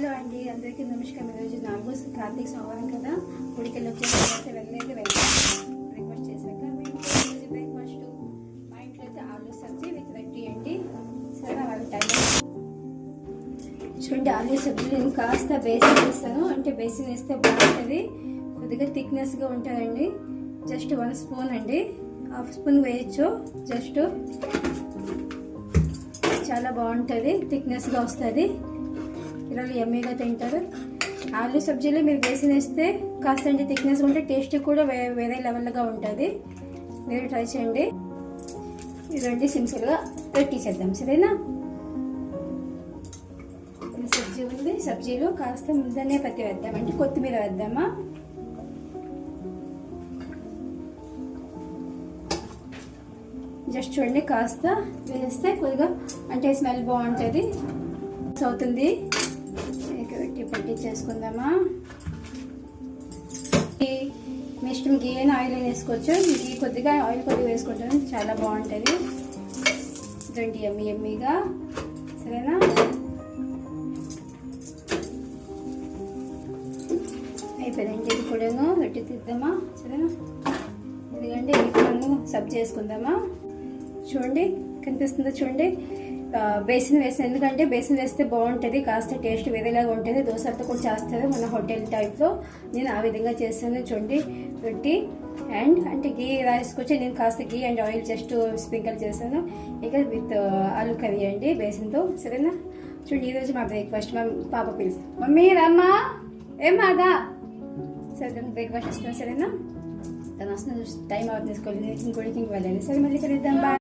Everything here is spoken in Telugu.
హలో అండి అందరికీ నమస్కారం. ఈరోజు నాలుగో కార్తీక సోమవారం కదా? గుడికి వచ్చేసి వెళ్ళలేదు వెళ్ళాలి బ్రేక్ఫాస్ట్ చేశాక ఈరోజు బ్రేక్ఫాస్ట్ మా ఇంట్లో అయితే ఆలూ సబ్జీ విత్ రెడ్డి అండి. సరే వాళ్ళ టైం చూడండి ఆలూ సబ్జీ నేను కాస్త బేసిన్ వేస్తాను. అంటే బేసిన్ వేస్తే బాగుంటుంది. కొద్దిగా థిక్నెస్గా ఉంటుందండి. జస్ట్ వన్ స్పూన్ అండి. హాఫ్ స్పూన్ వేయచ్చు. జస్ట్ చాలా బాగుంటుంది. థిక్నెస్గా వస్తుంది. పిల్లలు ఎమ్మీగా తింటారు. ఆలు సబ్జీలో మీరు వేసి వేస్తే కాస్త అంటే థిక్నెస్ ఉంటే టేస్ట్ కూడా వేరే లెవెల్గా ఉంటుంది. మీరు ట్రై చేయండి. ఇదండి సింపుల్గా పెట్టించేద్దాం సరేనా? సబ్జీ ఉంది. సబ్జీలో కాస్త ముందనే పత్తి వేద్దాం అంటే కొత్తిమీర వేద్దామా? జస్ట్ చూడండి. కాస్త వేస్తే కొద్దిగా అంటే స్మెల్ బాగుంటుంది. అవుతుంది పట్టించేసుకుందామా ఈ- మీ ఇష్టం గీ అయినా ఆయిల్ అయినా వేసుకోవచ్చు. గీ కొద్దిగా ఆయిల్ కొద్దిగా వేసుకుంటాను చాలా బాగుంటుంది. ఇదండి ఎమ్మి ఎమ్మిగా సరేనా? అయిపోయిందండి ఇది కూడాను రొట్టె తీద్దామా? సరేనా? ఎందుకంటే ఇది కూడాను సబ్ చేసుకుందామా? చూడండి కనిపిస్తుందో చూడండి? బేసిన్ వేసిన ఎందుకంటే బేసిన్ వేస్తే బాగుంటుంది కాస్త టేస్ట్ వేరేలాగా ఉంటుంది దోశలతో కూడా చేస్తారు మన హోటల్ టైప్లో. నేను ఆ విధంగా చేస్తాను చూడండి రొట్టి అండ్ అంటే గీ రాసుకొచ్చి నేను కాస్త ghee and oil just sprinkle చేశాను ఇక విత్ ఆలు కర్రీ అండి బేసిన్తో సరేనా? చూడండి ఈరోజు మా బ్రేక్ఫాస్ట్ మా పాప పిలుసు మమ్మీ రమ్మా. ఏం మాదా? సరే బ్రేక్ఫాస్ట్ ఇస్తాను సరేనా? తను వస్తున్న టైం అవుతుంది స్కూల్ ఇంక వెళ్ళండి సరే మళ్ళీ కలుద్దాం బాయ్.